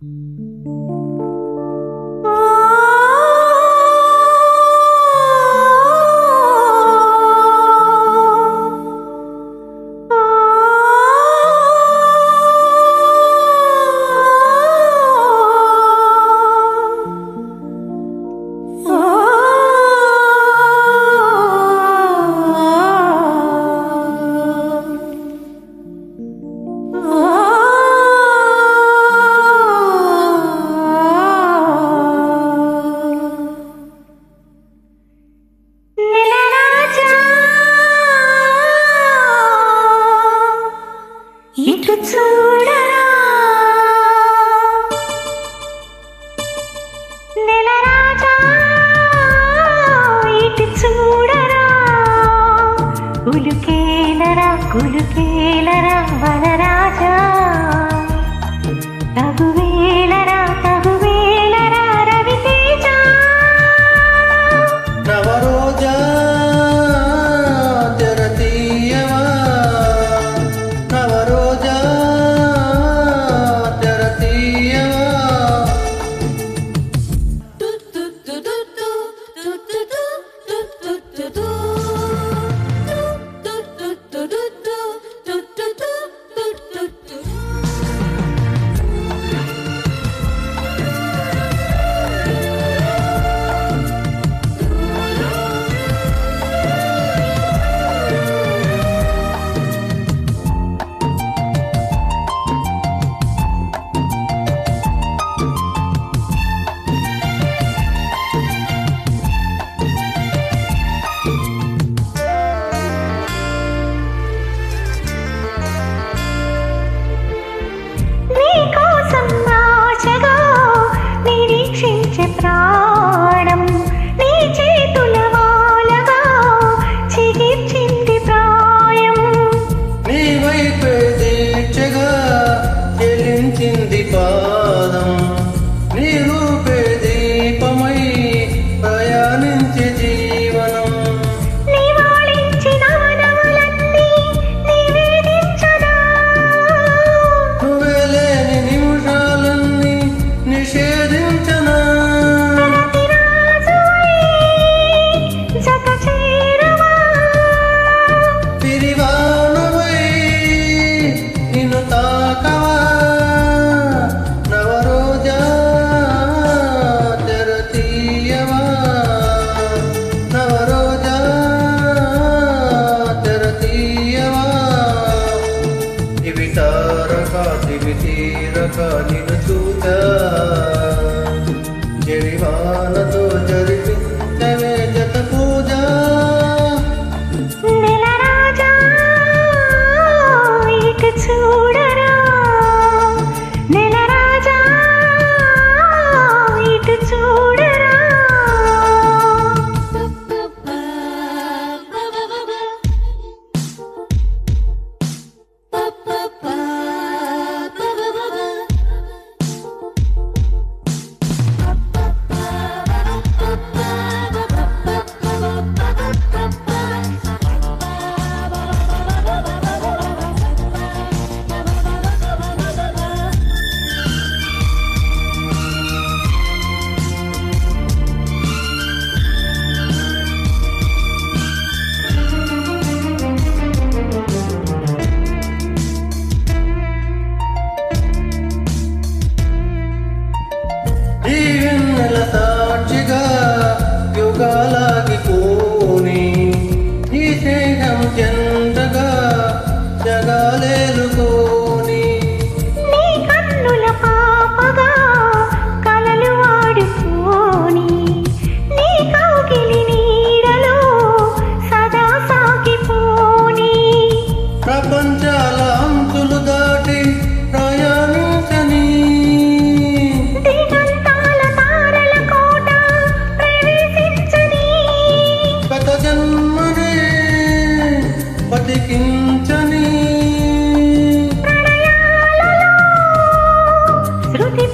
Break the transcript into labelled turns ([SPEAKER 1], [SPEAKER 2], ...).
[SPEAKER 1] Thank you. ఉలుకేలరా కులుకేలరా Vanaraja తగువేలరా
[SPEAKER 2] till Deewana బ్రతికించని
[SPEAKER 1] Shruti